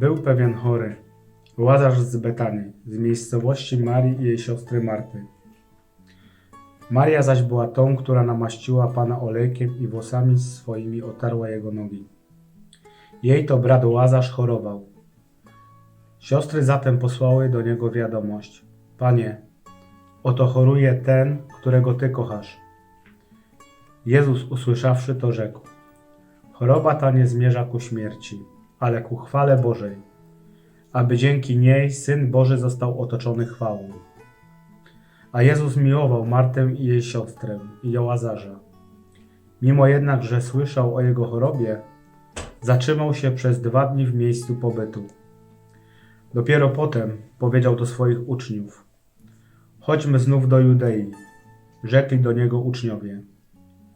Był pewien chory, Łazarz z Betanii, z miejscowości Marii i jej siostry Marty. Maria zaś była tą, która namaściła Pana olejkiem i włosami swoimi otarła jego nogi. Jej to brat Łazarz chorował. Siostry zatem posłały do niego wiadomość. Panie, oto choruje ten, którego Ty kochasz. Jezus usłyszawszy to rzekł. Choroba ta nie zmierza ku śmierci, ale ku chwale Bożej, aby dzięki niej Syn Boży został otoczony chwałą. A Jezus miłował Martę i jej siostrę i Łazarza. Mimo jednak, że słyszał o jego chorobie, zatrzymał się przez dwa dni w miejscu pobytu. Dopiero potem powiedział do swoich uczniów: Chodźmy znów do Judei. Rzekli do niego uczniowie: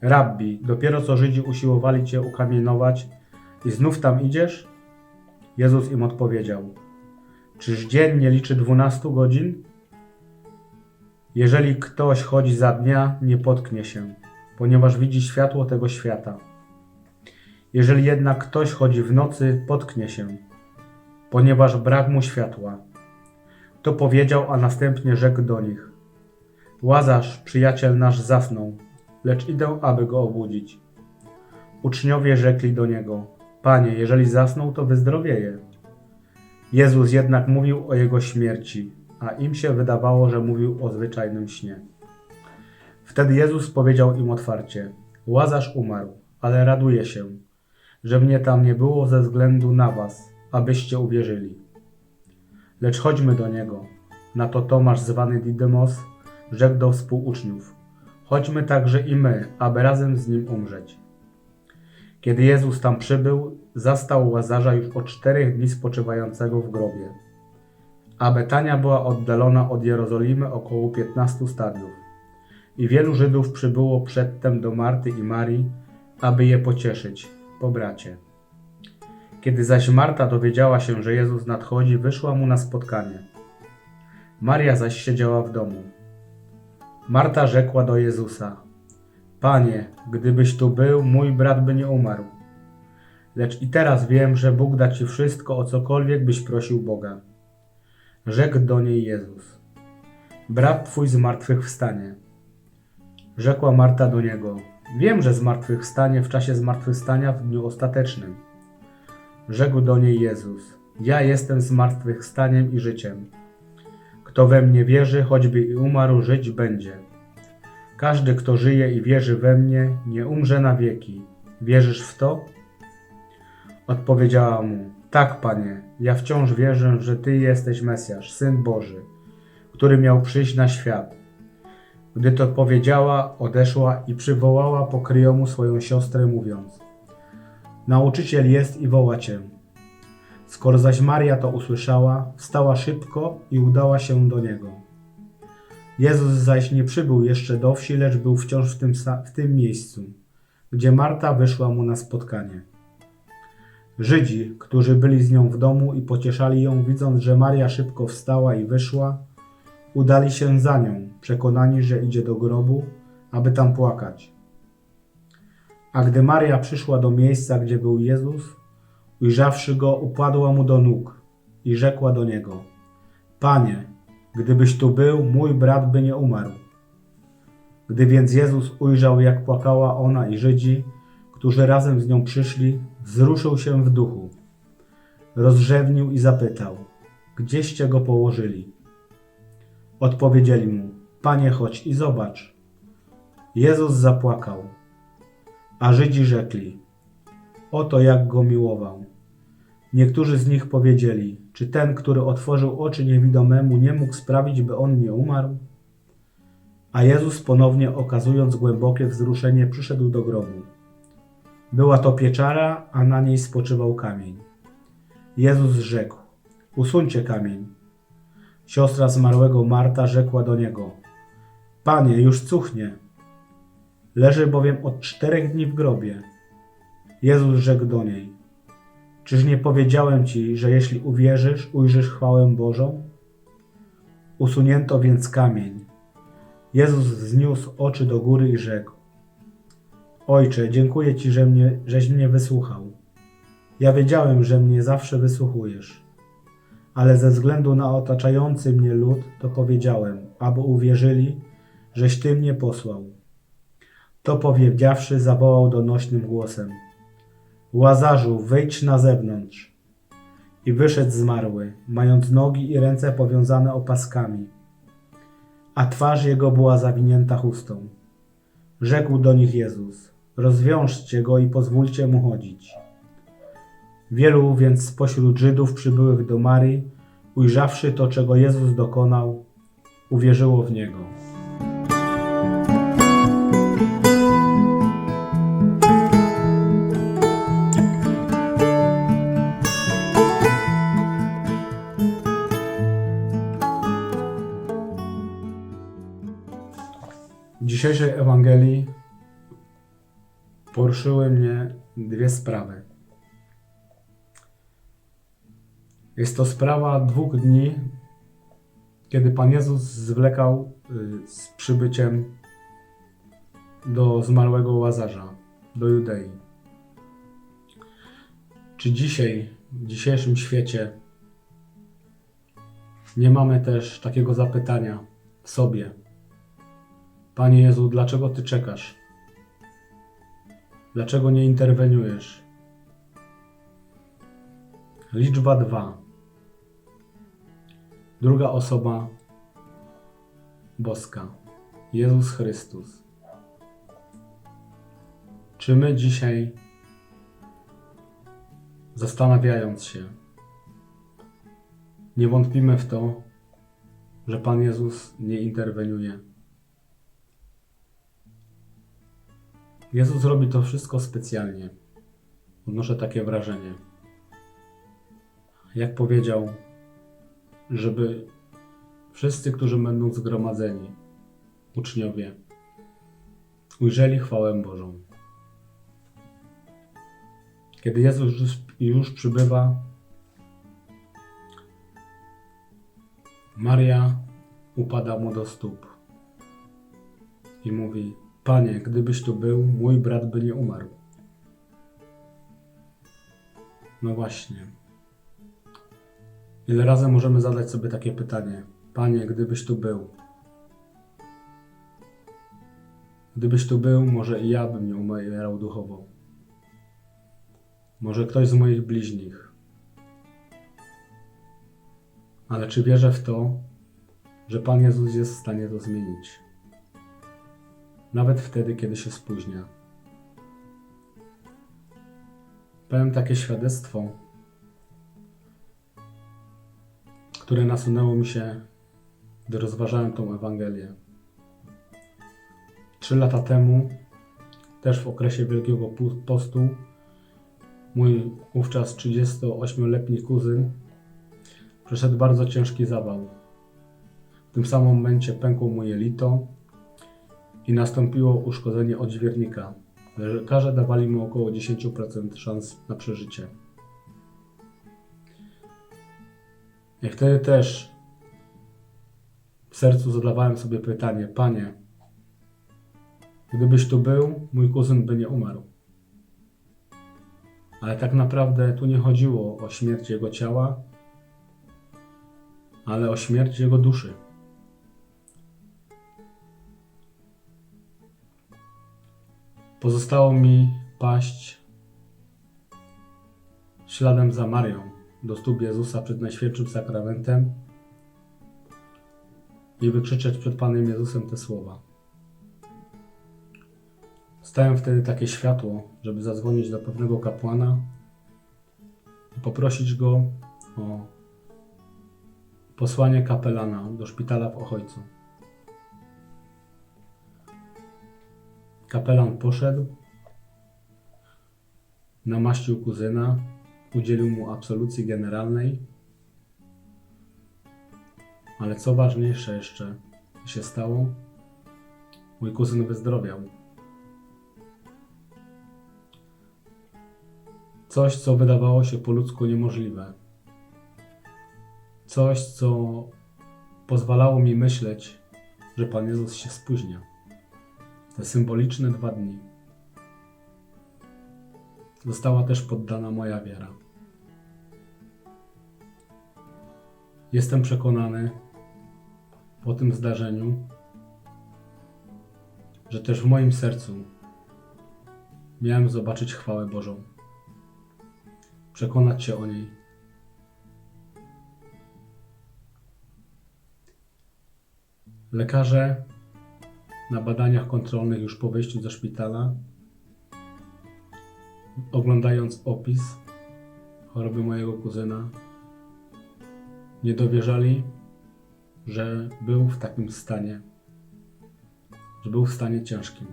Rabbi, dopiero co Żydzi usiłowali cię ukamienować i znów tam idziesz? Jezus im odpowiedział: Czyż dzień nie liczy dwunastu godzin? Jeżeli ktoś chodzi za dnia, nie potknie się, ponieważ widzi światło tego świata. Jeżeli jednak ktoś chodzi w nocy, potknie się, ponieważ brak mu światła. To powiedział, a następnie rzekł do nich: Łazarz, przyjaciel nasz, zasnął, lecz idę, aby go obudzić. Uczniowie rzekli do niego: Panie, jeżeli zasnął, to wyzdrowieje. Jezus jednak mówił o jego śmierci, a im się wydawało, że mówił o zwyczajnym śnie. Wtedy Jezus powiedział im otwarcie: Łazarz umarł, ale raduję się, że mnie tam nie było ze względu na was, abyście uwierzyli. Lecz chodźmy do niego. Na to Tomasz zwany Didymos rzekł do współuczniów: Chodźmy także i my, aby razem z nim umrzeć. Kiedy Jezus tam przybył, zastał Łazarza już o czterech dni spoczywającego w grobie. A Betania była oddalona od Jerozolimy około 15 stadiów. I wielu Żydów przybyło przedtem do Marty i Marii, aby je pocieszyć, po bracie. Kiedy zaś Marta dowiedziała się, że Jezus nadchodzi, wyszła mu na spotkanie. Maria zaś siedziała w domu. Marta rzekła do Jezusa: Panie, gdybyś tu był, mój brat by nie umarł. Lecz i teraz wiem, że Bóg da ci wszystko, o cokolwiek byś prosił Boga. Rzekł do niej Jezus: Brat twój z martwych wstanie. Rzekła Marta do niego: Wiem, że z martwych wstanie w czasie zmartwychwstania w dniu ostatecznym. Rzekł do niej Jezus: Ja jestem zmartwychwstaniem i życiem. Kto we mnie wierzy, choćby i umarł, żyć będzie. Każdy, kto żyje i wierzy we mnie, nie umrze na wieki. Wierzysz w to? Odpowiedziała mu: Tak, panie, ja wciąż wierzę, że ty jesteś Mesjasz, syn Boży, który miał przyjść na świat. Gdy to powiedziała, odeszła i przywołała po kryjomu swoją siostrę, mówiąc: Nauczyciel jest i woła cię. Skoro zaś Maria to usłyszała, wstała szybko i udała się do niego. Jezus zaś nie przybył jeszcze do wsi, lecz był wciąż w tym, w tym miejscu, gdzie Marta wyszła mu na spotkanie. Żydzi, którzy byli z nią w domu i pocieszali ją, widząc, że Maria szybko wstała i wyszła, udali się za nią, przekonani, że idzie do grobu, aby tam płakać. A gdy Maria przyszła do miejsca, gdzie był Jezus, ujrzawszy go, upadła mu do nóg i rzekła do niego: Panie, gdybyś tu był, mój brat by nie umarł. Gdy więc Jezus ujrzał, jak płakała ona i Żydzi, którzy razem z nią przyszli, wzruszył się w duchu. Rozrzewnił i zapytał: Gdzieście go położyli? Odpowiedzieli mu: Panie, chodź i zobacz. Jezus zapłakał. A Żydzi rzekli: Oto jak go miłował. Niektórzy z nich powiedzieli: Czy ten, który otworzył oczy niewidomemu, nie mógł sprawić, by on nie umarł? A Jezus ponownie okazując głębokie wzruszenie, przyszedł do grobu. Była to pieczara, a na niej spoczywał kamień. Jezus rzekł: Usuńcie kamień. Siostra zmarłego Marta rzekła do niego: Panie, już cuchnie. Leży bowiem od czterech dni w grobie. Jezus rzekł do niej: Czyż nie powiedziałem ci, że jeśli uwierzysz, ujrzysz chwałę Bożą? Usunięto więc kamień. Jezus wzniósł oczy do góry i rzekł: Ojcze, dziękuję ci, że mnie, żeś mnie wysłuchał. Ja wiedziałem, że mnie zawsze wysłuchujesz, ale ze względu na otaczający mnie lud, to powiedziałem, aby uwierzyli, żeś Ty mnie posłał. To powiedziawszy, zawołał donośnym głosem: Łazarzu, wyjdź na zewnątrz. I wyszedł zmarły, mając nogi i ręce powiązane opaskami, a twarz jego była zawinięta chustą. Rzekł do nich Jezus: Rozwiążcie go i pozwólcie mu chodzić. Wielu więc spośród Żydów przybyłych do Marii, ujrzawszy to, czego Jezus dokonał, uwierzyło w niego. Dzisiejszej Ewangelii poruszyły mnie dwie sprawy. Jest to sprawa dwóch dni, kiedy Pan Jezus zwlekał y, z przybyciem do zmarłego Łazarza, do Judei. Czy dzisiaj, w dzisiejszym świecie, nie mamy też takiego zapytania w sobie? Panie Jezu, dlaczego Ty czekasz? Dlaczego nie interweniujesz? Liczba dwa. Druga osoba boska. Jezus Chrystus. Czy my dzisiaj, zastanawiając się, nie wątpimy w to, że Pan Jezus nie interweniuje? Jezus robi to wszystko specjalnie. Odnoszę takie wrażenie. Jak powiedział, żeby wszyscy, którzy będą zgromadzeni, uczniowie, ujrzeli chwałę Bożą. Kiedy Jezus już, już przybywa, Maria upada mu do stóp i mówi: Panie, gdybyś tu był, mój brat by nie umarł. No właśnie. Ile razy możemy zadać sobie takie pytanie? Panie, gdybyś tu był. Gdybyś tu był, może i ja bym nie umierał duchowo. Może ktoś z moich bliźnich. Ale czy wierzę w to, że Pan Jezus jest w stanie to zmienić? Nawet wtedy, kiedy się spóźnia. Powiem takie świadectwo, które nasunęło mi się, gdy rozważałem tą Ewangelię. Trzy lata temu, też w okresie Wielkiego Postu, mój wówczas 38-letni kuzyn przeszedł bardzo ciężki zawał. W tym samym momencie pękło mu jelito i nastąpiło uszkodzenie odźwiernika. Lekarze dawali mu około 10% szans na przeżycie. I wtedy też w sercu zadawałem sobie pytanie: Panie, gdybyś tu był, mój kuzyn by nie umarł. Ale tak naprawdę tu nie chodziło o śmierć jego ciała, ale o śmierć jego duszy. Pozostało mi paść śladem za Marią do stóp Jezusa przed Najświętszym Sakramentem i wykrzyczeć przed Panem Jezusem te słowa. Stałem wtedy takie światło, żeby zadzwonić do pewnego kapłana i poprosić go o posłanie kapelana do szpitala w Ochojcu. Kapelan poszedł, namaścił kuzyna, udzielił mu absolucji generalnej, ale co ważniejsze jeszcze się stało, mój kuzyn wyzdrowiał. Coś, co wydawało się po ludzku niemożliwe. Coś, co pozwalało mi myśleć, że Pan Jezus się spóźnia. Te symboliczne dwa dni. została też poddana moja wiara. Jestem przekonany po tym zdarzeniu, że też w moim sercu miałem zobaczyć chwałę Bożą, przekonać się o niej. Lekarze na badaniach kontrolnych już po wyjściu ze szpitala, oglądając opis choroby mojego kuzyna, nie dowierzali, że był w takim stanie, że był w stanie ciężkim.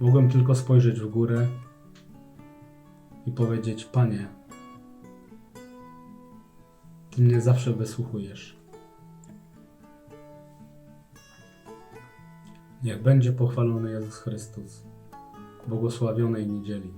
Mogłem tylko spojrzeć w górę i powiedzieć: Panie, Ty mnie zawsze wysłuchujesz. Niech będzie pochwalony Jezus Chrystus, błogosławionej niedzieli.